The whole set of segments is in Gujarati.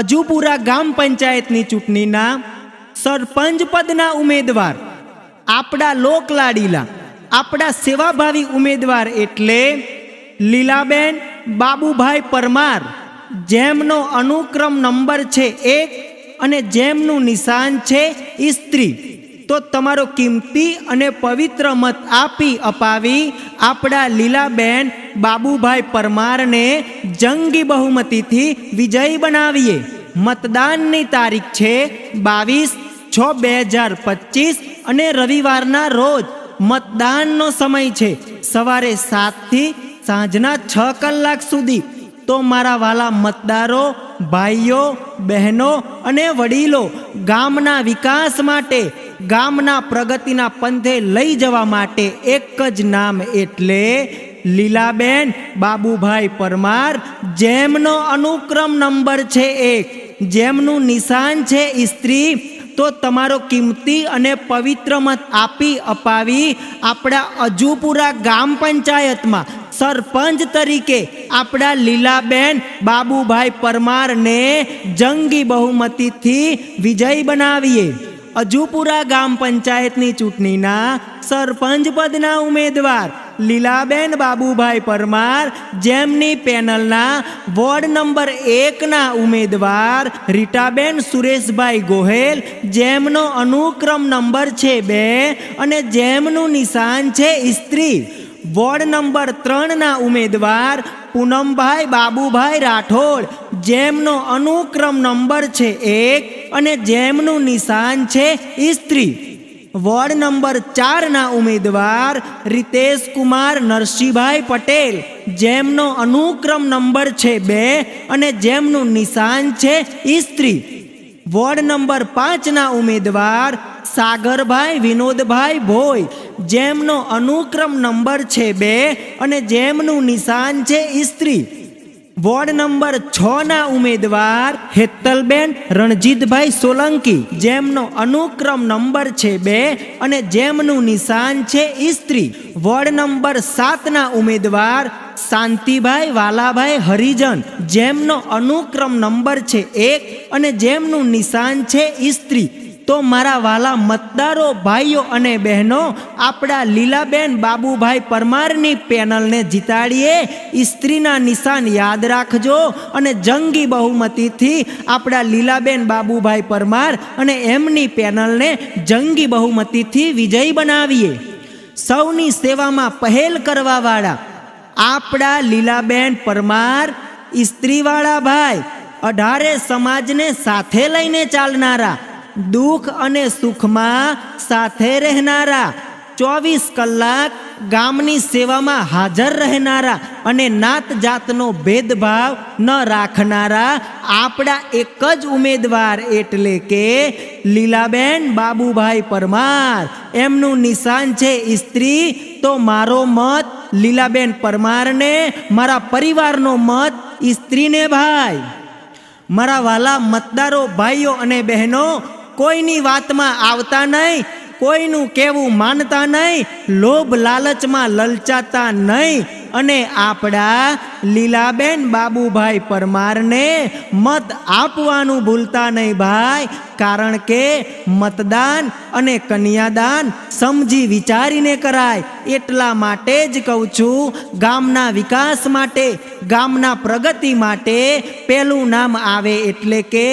અજુપુરા ગામ પંચાયતની ચૂંટણીના સરપંચ પદના ઉમેદવાર, આપણા લોકલાડીલા, આપણા સેવાભાવી ઉમેદવાર એટલે લીલાબેન બાબુભાઈ પરમાર, જેમનો અનુક્રમ નંબર છે એક અને જેમનું નિશાન છે સ્ત્રી. તો તમારો કિંમતી અને પવિત્ર મત આપી અપાવી આપણા લીલાબેન બાબુભાઈ પરમારને જંગી બહુમતીથી વિજયી બનાવીએ. મતદાનની તારીખ છે બાવીસ છ બે હજાર પચીસ અને રવિવારના રોજ મતદાનનો સમય છે. સવારે સાતથી સાંજના છ કલાક સુધી. તો મારા વાલા મતદારો, ભાઈઓ, બહેનો અને વડીલો ગામના વિકાસ માટે ગામના પ્રગતિના પંથે લઈ જવા માટે એક જ નામ એટલે લીલાબેન, બાબુભાઈ પરમાર, જેમનો અનુક્રમ નંબર છે એક. જેમનું નિશાન છે સ્ત્રી. તો તમારો કિંમતી અને પવિત્ર મત આપી અપાવી આપણા અજુપુરા ગામ પંચાયતમાં. સરપંચ તરીકે આપણા લીલાબેન, બાબુભાઈ પરમારને જંગી બહુમતીથી વિજય બનાવીએ. અજુપુરા ગામ પંચાયતની ચૂંટણીના સરપંચ પદના ઉમેદવાર લીલાબેન બાબુભાઈ પરમાર, જેમની પેનલના વોર્ડ નંબર એકના ઉમેદવાર રીટાબેન સુરેશભાઈ ગોહેલ, જેમનો અનુક્રમ નંબર છે બે અને જેમનું નિશાન છે સ્ત્રી. વોર્ડ નંબર ત્રણના ઉમેદવાર પૂનમભાઈ બાબુભાઈ રાઠોડ. જેમનો અનુક્રમ નંબર છે એક અને જેમનું નિશાન છે ઇસ્ત્રી વોર્ડ નંબર ચારના ઉમેદવાર રિતેશ કુમાર નરસિંહભાઈ પટેલ. જેમનો અનુક્રમ નંબર છે બે અને જેમનું નિશાન છે સ્ત્રી વોર્ડ નંબર પાંચના ઉમેદવાર સાગરભાઈ વિનોદભાઈ ભોઈ. જેમનો અનુક્રમ નંબર છે બે અને જેમનું નિશાન છે સ્ત્રી. વોર્ડ નંબર છ ના ઉમેદવાર હેતલબેન રણજીતભાઈ સોલંકી. જેમનો અનુક્રમ નંબર છે બે અને જેમનું નિશાન છે ઇસ્ત્રી વોર્ડ નંબર સાતના ઉમેદવાર શાંતિભાઈ વાલાભાઈ હરિજન. જેમનો અનુક્રમ નંબર છે એક અને જેમનું નિશાન છે સ્ત્રી તો મારા વાલા મતદારો, ભાઈઓ અને બહેનો, આપણા લીલાબેન બાબુભાઈ પરમારની પેનલને જીતાડીએ સ્ત્રીના નિશાન યાદ રાખજો અને જંગી બહુમતીથી આપણા લીલાબેન બાબુભાઈ પરમાર અને એમની પેનલને જંગી બહુમતીથી વિજય બનાવીએ. સૌની સેવામાં પહેલ કરવાવાળા આપણા લીલાબેન પરમાર સ્ત્રીવાળા ભાઈ, અઢારે સમાજને સાથે લઈને ચાલનારા દુઃખ અને સુખમાં સાથે રહેનારા, ચોવીસ કલાક ગામની સેવામાં હાજર રહેનારા અને નાત જાતનો ભેદભાવ ન રાખનારા આપણા એક જ ઉમેદવાર એટલે કે લીલાબેન બાબુભાઈ પરમાર. એમનું નિશાન છે સ્ત્રી, તો મારો મત લીલાબેન પરમારને, મારા પરિવારનો મત સ્ત્રીને ભાઈ. મારા વાલા મતદારો ભાઈઓ અને બહેનો કોઈની વાતમાં આવતા નહીં કોઈનું કેવું માનતા નહીં લોભ લાલચમાં લલચાતા નહીં અને આપણા લીલાબેન બાબુભાઈ પરમારને મત આપવાનું ભૂલતા નહીં ભાઈ, કારણ કે મતદાન અને કન્યાદાન સમજી વિચારીને કરાય. એટલા માટે જ કહું છું, ગામના વિકાસ માટે, ગામના પ્રગતિ માટે પહેલું નામ આવે એટલે કે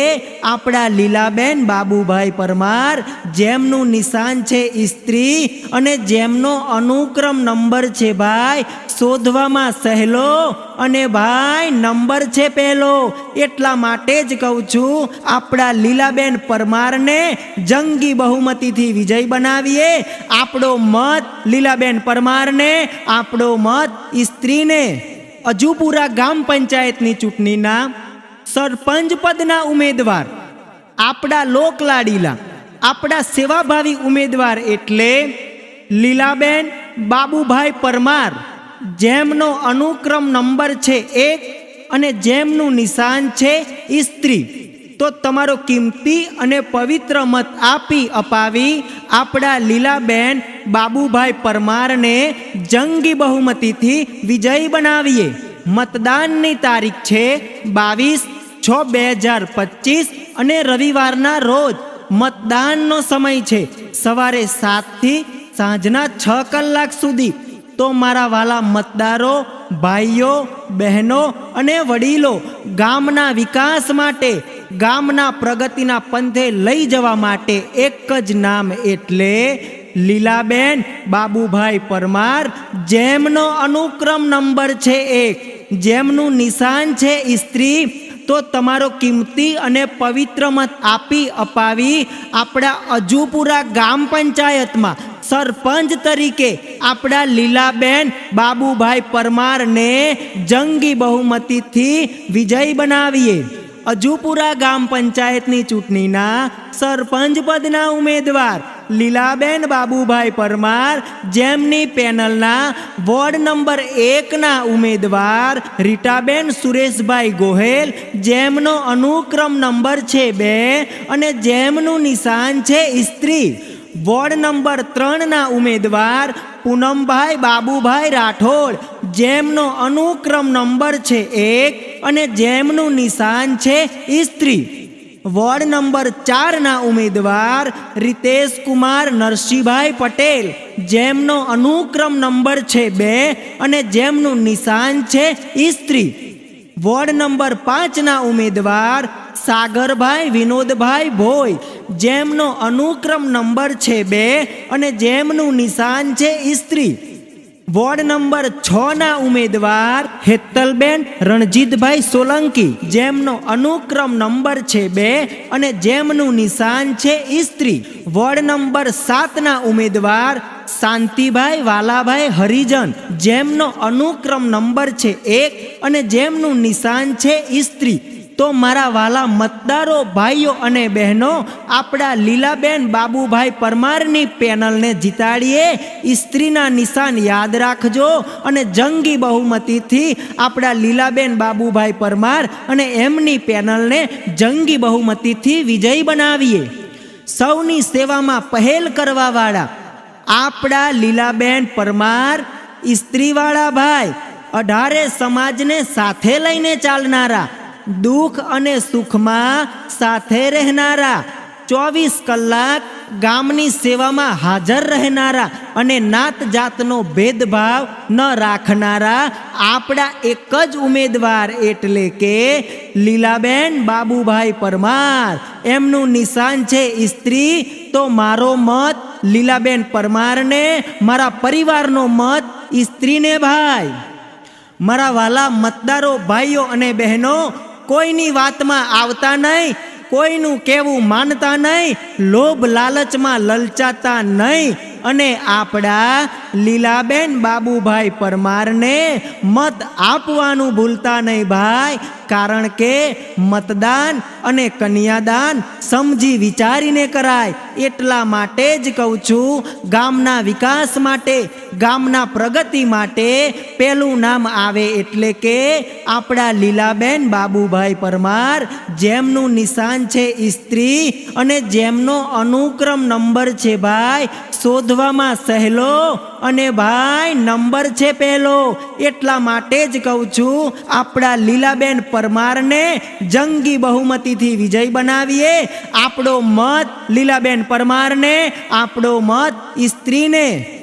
આપણા લીલાબેન બાબુભાઈ પરમાર, જેમનું નિશાન છે સ્ત્રી અને જેમનો અનુક્રમ નંબર છે ભાઈ, શોધવામાં સહેલો અને ભાઈ, નંબર છે પહેલો એટલા માટે જ કહું છું, આપણા લીલાબેન પરમારને જંગી બહુમતીથી વિજય બનાવીએ. આપણો મત લીલાબેન પરમારને, આપણો મત સ્ત્રીને અજુપુરા ગામ પંચાયતની ચૂંટણીના સરપંચ પદના ઉમેદવાર, આપણા લોકલાડીલા, આપણા સેવાભાવી ઉમેદવાર એટલે લીલાબેન બાબુભાઈ પરમાર. જેમનો અનુક્રમ નંબર છે એક અને જેમનું નિશાન છે સ્ત્રી. તો તમારો કિંમતી અને પવિત્ર મત આપી અપાવી આપણા લીલાબેન બાબુભાઈ પરમારને જંગી બહુમતીથી વિજયી બનાવીએ. મતદાનની તારીખ છે બાવીસ છ બે હજાર પચીસ અને રવિવારના રોજ મતદાનનો સમય છે. સવારે સાતથી સાંજના છ કલાક સુધી તો મારા વાલા મતદારો, ભાઈઓ, બહેનો અને વડીલો ગામના વિકાસ માટે, ગામના પ્રગતિના પંથે લઈ જવા માટે એક જ નામ એટલે લીલાબેન બાબુભાઈ પરમાર. જેમનો અનુક્રમ નંબર છે એક, જેમનું નિશાન છે સ્ત્રી. તો તમારો કિંમતી અને પવિત્ર મત આપી અપાવી આપણા અજુપુરા ગામ પંચાયતમાં સરપંચ તરીકે આપણા લીલાબેન બાબુભાઈ પરમારને જંગી બહુમતીથી વિજય બનાવીએ. અજુપુરા ગામ પંચાયતની ચૂંટણીના સરપંચ પદના ઉમેદવાર લીલાબેન બાબુભાઈ પરમાર જેમની પેનલના વોર્ડ નંબર એકના ઉમેદવાર રીટાબેન સુરેશભાઈ ગોહેલ, જેમનો અનુક્રમ નંબર છે બે અને જેમનું નિશાન છે સ્ત્રી. વોર્ડ નંબર ત્રણના ઉમેદવાર પૂનમભાઈ બાબુભાઈ રાઠોડ, જેમનો અનુક્રમ નંબર છે એક અને જેમનું નિશાન છે સ્ત્રી. વોર્ડ નંબર ચારના ઉમેદવાર રીતેશ કુમાર નરસિંહભાઈ પટેલ. જેમનો અનુક્રમ નંબર છે બે અને જેમનું નિશાન છે ઇસ્ત્રી વોર્ડ નંબર પાંચના ઉમેદવાર સાગરભાઈ વિનોદભાઈ ભોઈ. જેમનો અનુક્રમ નંબર છે બે અને જેમનું નિશાન છે સ્ત્રી વોર્ડ નંબર છ ના ઉમેદવાર હેતલબેન રણજીતભાઈ સોલંકી, જેમનો અનુક્રમ નંબર છે બે અને જેમનું નિશાન છે ઇસ્ત્રી વોર્ડ નંબર સાતના ઉમેદવાર શાંતિભાઈ વાલાભાઈ હરિજન, જેમનો અનુક્રમ નંબર છે એક અને જેમનું નિશાન છે સ્ત્રી તો મારા વાલા મતદારો, ભાઈઓ અને બહેનો, આપણા લીલાબેન બાબુભાઈ પરમારની પેનલને જીતાડીએ. સ્ત્રીના નિશાન યાદ રાખજો અને જંગી બહુમતીથી આપણા લીલાબેન બાબુભાઈ પરમાર અને એમની પેનલને જંગી બહુમતીથી વિજય બનાવીએ. સૌની સેવામાં પહેલ કરવાવાળા આપણા લીલાબેન પરમાર સ્ત્રીવાળા ભાઈ, અઢારે સમાજને સાથે લઈને ચાલનારા દુઃખ અને સુખમાં સાથે રહેનારા, ચોવીસ કલાક ગામની સેવામાં હાજર રહેનારા અને નાત જાતનો ભેદભાવ ન રાખનારા આપણા એક જ ઉમેદવાર એટલે કે લીલાબેન બાબુભાઈ પરમાર. એમનું નિશાન છે સ્ત્રી તો મારો મત લીલાબેન પરમારને, મારા પરિવારનો મત સ્ત્રીને ભાઈ. મારા વાલા મતદારો ભાઈઓ અને બહેનો કોઈની વાતમાં આવતા નહીં કોઈનું કેવું માનતા નહીં લોભ લાલચમાં લલચાતા નહીં અને આપણા લીલાબેન બાબુભાઈ પરમારને મત આપવાનું ભૂલતા નહીં ભાઈ, કારણ કે મતદાન અને કન્યાદાન સમજી વિચારીને કરાય. એટલા માટે જ કહું છું, ગામના વિકાસ માટે, ગામના પ્રગતિ માટે પહેલું નામ આવે એટલે કે આપણા લીલાબેન બાબુભાઈ પરમાર, જેમનું નિશાન છે સ્ત્રી અને જેમનો અનુક્રમ નંબર છે ભાઈ શોધવામાં સહેલો અને ભાઈ નંબર છે પહેલો. એટલા માટે જ કહું છું, આપણા લીલાબેન પરમારને જંગી બહુમતીથી વિજય બનાવીએ. આપણો મત લીલાબેન પરમારને, આપણો મત સ્ત્રીને.